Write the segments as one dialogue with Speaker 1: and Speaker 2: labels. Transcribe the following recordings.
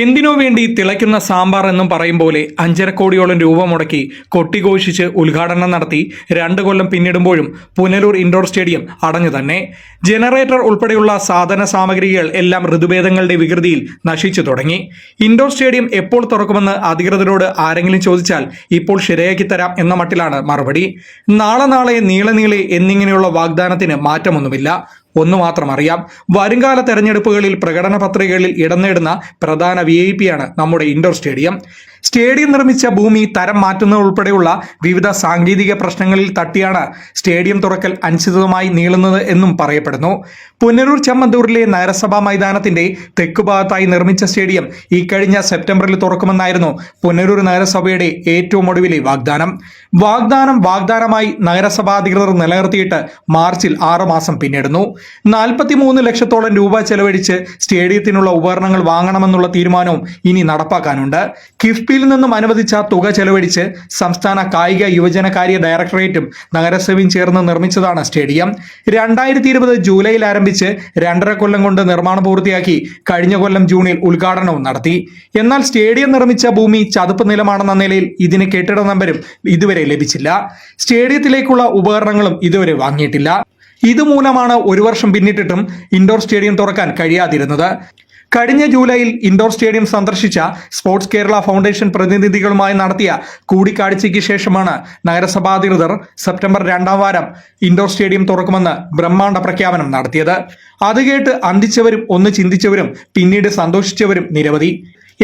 Speaker 1: എന്തിനു വേണ്ടി തിളയ്ക്കുന്ന സാമ്പാർ എന്നും പറയും പോലെ അഞ്ചര കോടിയോളം രൂപ മുടക്കി കൊട്ടിഘോഷിച്ച് ഉദ്ഘാടനം നടത്തി രണ്ട് കൊല്ലം പിന്നിടുമ്പോഴും പുനലൂർ ഇൻഡോർ സ്റ്റേഡിയം അടഞ്ഞു തന്നെ. ജനറേറ്റർ ഉൾപ്പെടെയുള്ള സാധന സാമഗ്രികൾ എല്ലാം ഋതുഭേദങ്ങളുടെ വികൃതിയിൽ നശിച്ചു തുടങ്ങി. ഇൻഡോർ സ്റ്റേഡിയം എപ്പോൾ തുറക്കുമെന്ന് അധികൃതരോട് ആരെങ്കിലും ചോദിച്ചാൽ ഇപ്പോൾ ശരിയാക്കി തരാം എന്ന മട്ടിലാണ് മറുപടി. നാളെ നാളെ നീളനീളെ നീളെ എന്നിങ്ങനെയുള്ള വാഗ്ദാനത്തിന് മാറ്റമൊന്നുമില്ല. ഒന്നു മാത്രം അറിയാം. വരുംകാല തെരഞ്ഞെടുപ്പുകളിൽ പ്രകടന പത്രികകളിൽ ഇടം നേടുന്ന പ്രധാന വി ഐ പിയാണ് നമ്മുടെ ഇൻഡോർ സ്റ്റേഡിയം. സ്റ്റേഡിയം നിർമ്മിച്ച ഭൂമി തരം മാറ്റുന്നത് ഉൾപ്പെടെയുള്ള വിവിധ സാങ്കേതിക പ്രശ്നങ്ങളിൽ തട്ടിയാണ് സ്റ്റേഡിയം തുറക്കൽ അനിശ്ചിതമായി നീളുന്നത് എന്നും പറയപ്പെടുന്നു. പുനരൂർ ചമ്മന്തൂരിലെ നഗരസഭാ മൈതാനത്തിന്റെ തെക്കുഭാഗത്തായി നിർമ്മിച്ച സ്റ്റേഡിയം ഈ കഴിഞ്ഞ സെപ്റ്റംബറിൽ തുറക്കുമെന്നായിരുന്നു പുനരൂർ നഗരസഭയുടെ ഏറ്റവും ഒടുവിലെ വാഗ്ദാനം. വാഗ്ദാനം വാഗ്ദാനമായി നഗരസഭാ അധികൃതർ നിലനിർത്തിയിട്ട് മാർച്ചിൽ ആറുമാസം പിന്നിടുന്നു. നാൽപ്പത്തിമൂന്ന് ലക്ഷത്തോളം രൂപ ചെലവഴിച്ച് സ്റ്റേഡിയത്തിനുള്ള ഉപകരണങ്ങൾ വാങ്ങണമെന്നുള്ള തീരുമാനവും ഇനി നടപ്പാക്കാനുണ്ട്. കിഫ്ബിയിൽ നിന്നും അനുവദിച്ച തുക ചെലവഴിച്ച് സംസ്ഥാന കായിക യുവജന കാര്യ ഡയറക്ടറേറ്റും നഗരസഭയും ചേർന്ന് നിർമ്മിച്ചതാണ് സ്റ്റേഡിയം. രണ്ടായിരത്തി ഇരുപത് ജൂലൈയിൽ ആരംഭിച്ച് രണ്ടര കൊല്ലം കൊണ്ട് നിർമ്മാണം പൂർത്തിയാക്കി കഴിഞ്ഞ കൊല്ലം ജൂണിൽ ഉദ്ഘാടനവും നടത്തി. എന്നാൽ സ്റ്റേഡിയം നിർമ്മിച്ച ഭൂമി ചതുപ്പ് നിലമാണെന്ന നിലയിൽ ഇതിന് കെട്ടിട നമ്പരും ഇതുവരെ ലഭിച്ചില്ല. സ്റ്റേഡിയത്തിലേക്കുള്ള ഉപകരണങ്ങളും ഇതുവരെ വാങ്ങിയിട്ടില്ല. ഇതുമൂലമാണ് ഒരു വർഷം പിന്നിട്ടിട്ടും ഇൻഡോർ സ്റ്റേഡിയം തുറക്കാൻ കഴിയാതിരുന്നത്. കഴിഞ്ഞ ജൂലൈയിൽ ഇൻഡോർ സ്റ്റേഡിയം സന്ദർശിച്ച സ്പോർട്സ് കേരള ഫൗണ്ടേഷൻ പ്രതിനിധികളുമായി നടത്തിയ കൂടിക്കാഴ്ചയ്ക്ക് ശേഷമാണ് നഗരസഭാ അധികൃതർ സെപ്റ്റംബർ രണ്ടാം വാരം ഇൻഡോർ സ്റ്റേഡിയം തുറക്കുമെന്ന് ബ്രഹ്മാണ്ഡ പ്രഖ്യാപനം നടത്തിയത്. അത് കേട്ട് അന്തിച്ചവരും ഒന്ന് ചിന്തിച്ചവരും പിന്നീട് സന്തോഷിച്ചവരും നിരവധി.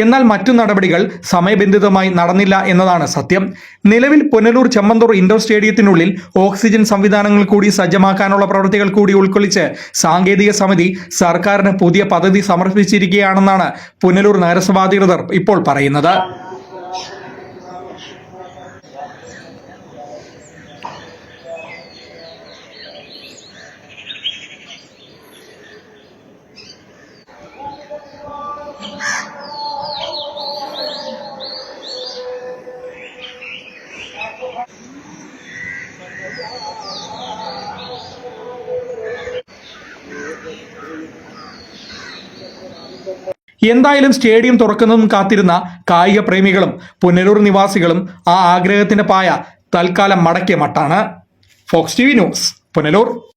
Speaker 1: എന്നാൽ മറ്റു നടപടികൾ സമയബന്ധിതമായി നടന്നില്ല എന്നതാണ് സത്യം. നിലവിൽ പുനലൂർ ചെമ്മന്തൂർ ഇൻഡോർ സ്റ്റേഡിയത്തിനുള്ളിൽ ഓക്സിജൻ സംവിധാനങ്ങൾ കൂടി സജ്ജമാക്കാനുള്ള പ്രവൃത്തികൾ കൂടി ഉൾക്കൊള്ളിച്ച് സാങ്കേതിക സമിതി സർക്കാരിന് പുതിയ പദ്ധതി സമർപ്പിച്ചിരിക്കുകയാണെന്നാണ് പുനലൂർ നഗരസഭാധികൃതർ ഇപ്പോൾ പറയുന്നത്. എന്തായാലും സ്റ്റേഡിയം തുറക്കുന്നതും കാത്തിരുന്ന കായിക പ്രേമികളും പുനലൂർ നിവാസികളും ആ ആഗ്രഹത്തിന്റെ പായ തൽക്കാലം മടക്കിയ മട്ടാണ്. Fox T V news Punalur.